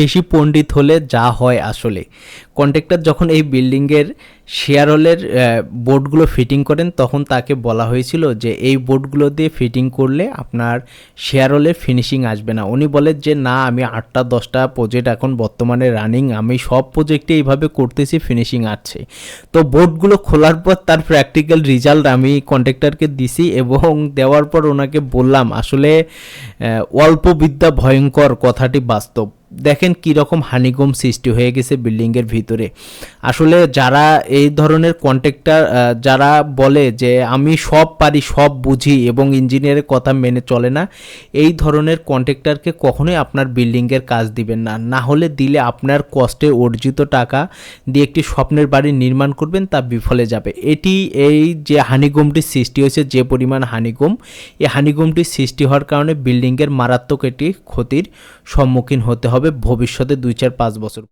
বেশি পণ্ডিত হলে যা হয় আসলে। কন্ট্রাক্টর যখন এই বিল্ডিংয়ের শেয়ার হলের বোর্ডগুলো ফিটিং করেন, তখন তাকে বলা হয়েছিল যে এই বোর্ডগুলো দিয়ে ফিটিং করলে আপনার শেয়ার হলের ফিনিশিং আসবে না। উনি বলেন যে, না, আমি আটটা, দশটা প্রজেক্ট এখন বর্তমানে রানিং আমি সব প্রজেক্টে এইভাবে করতেছি ফিনিশিং আসছে তো বোর্ডগুলো খোলার পর তার প্র্যাকটিক্যাল রেজাল্ট আমি কন্ট্রাক্টরকে দিছি এবং দেওয়ার পর ওনাকে বললাম, আসলে অল্প বিদ্যা ভয়ঙ্কর কথাটি বাস্তব। দেখেন কি রকম হানিগম সৃষ্টি হয়ে গেছে বিল্ডিংয়ের ভিতরে। আসলে যারা এই ধরনের কন্ট্রাক্টর যারা বলে যে আমি সব পারি, সব বুঝি এবং ইঞ্জিনিয়ারের কথা মেনে চলে না, এই ধরনের কন্ট্রাক্টরকে কখনোই আপনার বিল্ডিংয়ের কাজ দিবেন না। না হলে দিলে আপনার কষ্টে অর্জিত টাকা দিয়ে একটি স্বপ্নের বাড়ি নির্মাণ করবেন, তা বিফলে যাবে। এটি এই যে হানিগমটি সৃষ্টি হয়েছে, যে পরিমাণ হানিগম, এই হানিগমটি সৃষ্টি হওয়ার কারণে বিল্ডিংয়ের মারাত্মক এটি ক্ষতির সম্মুখীন হতে হবে ভবিষ্যতে দুই চার পাঁচ বছর।